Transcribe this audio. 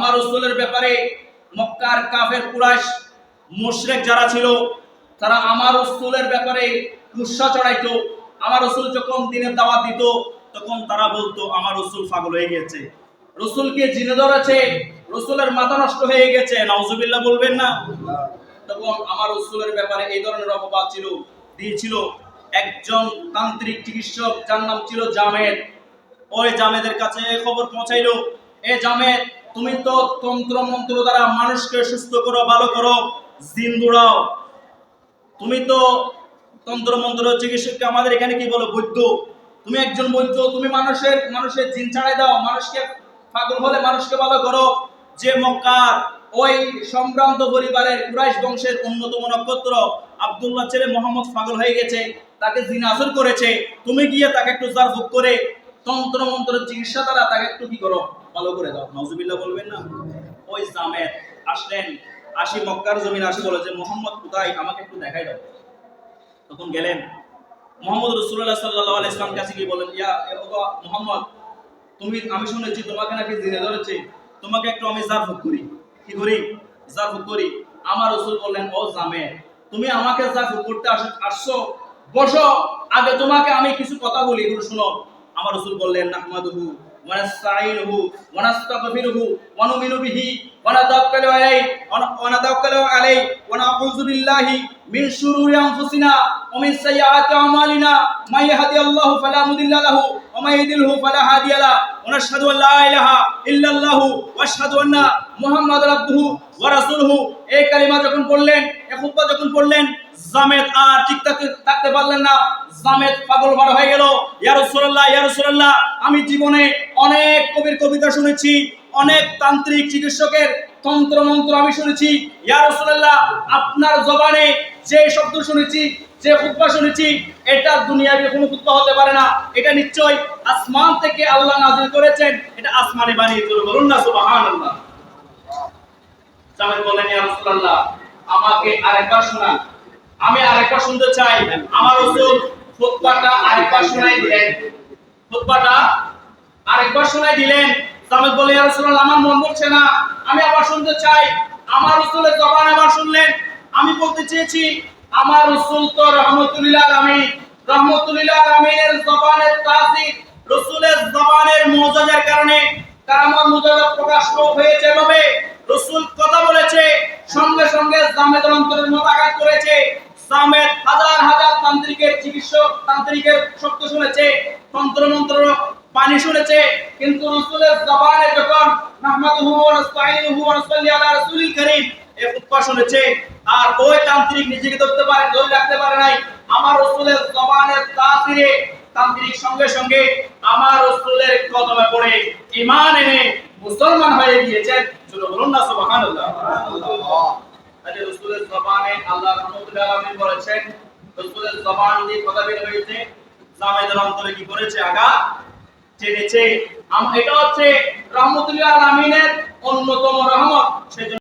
আমার রসুলের ব্যাপারে মক্কার কাফের, কুরাইশ, মুশরিক যারা ছিল, তারা আমার রসুলের ব্যাপারে গুসা চড়াইতো। আমার রসুল যখন দিনের দাওয়াত দিত, তখন তারা বলতো, আমার রসুল পাগল হয়ে গেছে। রসুলকে জিনে ধরেছে? রসুলের মাথা নষ্ট হয়ে গেছে। নাউজুবিল্লাহ বলবেন না? তখন আমার রসুলের ব্যাপারে এই ধরনের অপবাদ ছিল দিয়েছিল একজন তান্ত্রিক চিকিৎসক যার নাম ছিল জামেদ, ওই জামেদের কাছে খবর পৌঁছাইলো, এ জামেদ তুমি তো তন্ত্র মন্ত্র দ্বারা মানুষকে সুস্থ করো, ভালো করো, জিন দৌড়াও তুমি তো তন্ত্র মন্ত্র চিকিৎসককে আমাদের এখানে কি বলো, বৈদ্য? তুমি একজন বৈদ্য, তুমি মানুষের মানুষের জিন ছাড়াই দাও, মানুষকে পাগল হলে মানুষকে ভালো করো। যে মক্কার, ওই সম্ভ্রান্ত পরিবারের কুরাইশ বংশের অন্যতম নক্ষত্র আব্দুল্লাহ ছেলে মোহাম্মদ পাগল হয়ে গেছে, তাকে জিন আসর করেছে। তুমি গিয়ে তাকে একটু জারফুক করে তন্ত্র মন্ত্র চিকিৎসা দ্বারা তাকে একটু কি করো? ভালো করে দাও। নজুবিল্লাহ বলবেন না? ওই জামেদ, আসলেন। আসি মক্কার জমিন আসি বলে যে, মোহাম্মদ কোথায়? আমাকে একটু দেখাই দাও। তখন গেলেন। মোহাম্মদ রসুল্লাহ সাল্লাহ ইসলাম কাছে গিয়ে বলেন ইয়া মোহাম্মদ, তুমি, আমি শুনেছি, তোমাকে নাকি জিনে ধরেছে। তোমাকে একটু আমি জারফুক করি। কি করি? জারফুক করি। আমার রসুল বললেন, ও জামে তুমি আমাকে জারফুক করতে আস- আসছো। বসো, আগে তোমাকে আমি কিছু কথা বলি, এগুলো শুনো। আমার রসুল বললেন, নাহমাদুহু ওয়ানাস্তাইনুহু ওয়ানাস্তাগফিরুহু ওয়ানুমিনু বিহি ওয়ানাতাওয়াক্কালু আলাইহি ওয়ানাতাওয়াক্কালু আলাইহি ওয়ানাউযু বিল্লাহি মিন শুরুরি আনফুসিনা ওয়া মিন সাইয়্যাতি আমালিনা। মাই ইয়াহদিহিল্লাহু ফালা মুদিল্লা লাহু ওয়া মাই ইউদ্লিলহু ফালা হাদিয়া লা ওয়া নাশহাদু আল্লা ইলাহা ইল্লাল্লাহু ওয়া আশহাদু আন্না মুহাম্মাদুর আবদুহু ওয়া রাসূলুহু। এই কালিমা যখন বললেন যখন পড়লেন, জামেদ আর ঠিক থাকতে পারলেন না। জামেদ পাগল হয়ে গেল। আমি জীবনে অনেক কবির কবিতা শুনেছি, অনেক তান্ত্রিক চিকিৎসকের তন্ত্র মন্ত্র আমি শুনেছি। ইয়া রাসূলুল্লাহ, আপনার জবানে যে শব্দ শুনেছি, যে খুতবা শুনেছি, এটা দুনিয়াবি কোনো খুতবা হতে পারে না। এটা নিশ্চয় আসমান থেকে আল্লাহ নাজিল করেছেন। এটা আসমানে বানিয়ে বলুন না রাসূলুল্লাহ আমাকে আরেকবার শোনান। আমি আরেকবার শুনতে চাই। আমার রাসূল খুতবাটা আরেকবার শোনাই দিলেন। খুতবাটা আরেকবার শোনাই দিলেন। জামেদ বলে, ইয়া রাসূলুল্লাহ, আমার মন বলছে না। আমি আবার শুনতে চাই। আমার রাসূলের জবান আবার শুনলেন। আমি বলতে চেয়েছি, আমার রাসূল তো রহমতুল্লাহ আলামিন। রহমতুল্লাহ আলামিনের জবানের তাসির রাসূলের জবানের মুআজিজার কারণে কারামত মুজাজা প্রকাশ হয়েছে ভাবে রসুল সঙ্গে সঙ্গে জামেদের অন্তরের মত আঘাত করেছে। জামেদ হাজার হাজার তান্ত্রিকের চিকিৎসক, তান্ত্রিকের শব্দ শুনেছে তন্ত্র মন্ত্র পানি শুনেছে, কিন্তু রসুলের জবানে যখন নাহমাদুহু ওয়া নাস্তাইনুহু ওয়া নাসাল্লি আলা রাসূলিল কারীম এই খুতবা শুনেছে, আর ওই তান্ত্রিক নিজেকে ধরতে পারে, ধরে রাখতে পারে নাই, আমার রসুলের জবানের তাসিরে তান্ত্রিক সঙ্গে সঙ্গে আমার রসুলের কদমে পড়ে ঈমান এনে মুসলমান হয়ে গিয়েছেন। চলো বলুন না সুবহানাল্লাহ। তাহলে রসুলের জবানে আল্লাহ রহমতুল্লাহ আলামিন বলেছেন রসুলের জবান দিয়ে কথা বের হয়েছে। জামাইদের অন্তরে কি করেছে আগা টেনেছে। আম- এটা হচ্ছে রহমতুল্লাহ আলামিনের অন্যতম রহমত। সেজন্য